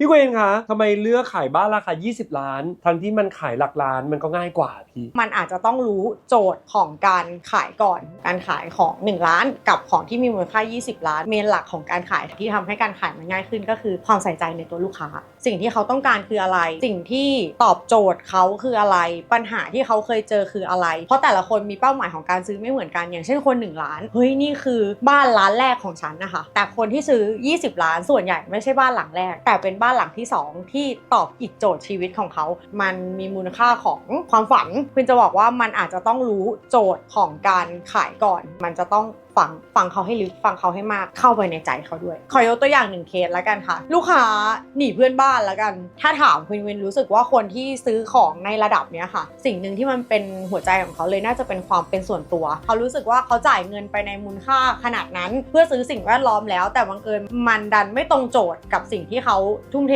พี่เวนคะทำไมเลือกขายบ้านราคา 20 ล้าน ทั้งที่มันขายหลักล้านมันก็ง่ายกว่าพี่ มันอาจจะต้องรู้โจทย์ของการขายก่อน การขายของ 1 ล้านกับของที่มีมูลค่า 20 ล้าน เมนหลักของการขายที่ทำให้การขายมันง่ายขึ้นก็คือความใส่ใจในตัวลูกค้า สิ่งที่เขาต้องการคืออะไร สิ่งที่ตอบโจทย์เขาคืออะไร ปัญหาที่เขาเคยเจอคืออะไร เพราะแต่ละคนมีเป้าหมายของการซื้อไม่เหมือนกัน อย่างเช่นคน 1 ล้าน เฮ้ยนี่คือบ้านล้านแรกของฉันนะคะ แต่คนที่ซื้อ 20 ล้านส่วนใหญ่ไม่ใช่บ้านหลังแรก แต่เป็นบ้านหลังที่สองที่ตอบอีกโจทย์ชีวิตของเขา มันมีมูลค่าของความฝันคุณจะบอกว่ามันอาจจะต้องรู้โจทย์ของการขายก่อน มันจะต้อง ฟังฟังเขาให้ลึกฟังเขาให้มากเข้าไปในใจเขาด้วย ขอยกตัวอย่างหนึ่งเคสแล้วกันค่ะ ลูกค้าหนีเพื่อนบ้านแล้วกัน ถ้าถามคุณวินรู้สึกว่าคนที่ซื้อของในระดับเนี้ยค่ะ สิ่งหนึ่งที่มันเป็นหัวใจของเขาเลยน่าจะเป็นความเป็นส่วนตัว เขารู้สึกว่าเขาจ่ายเงินไปในมูลค่าขนาดนั้น เพื่อซื้อสิ่งแวดล้อมแล้ว แต่บังเอิญมันดันไม่ตรงโจทย์กับสิ่งที่เขาทุ่มเท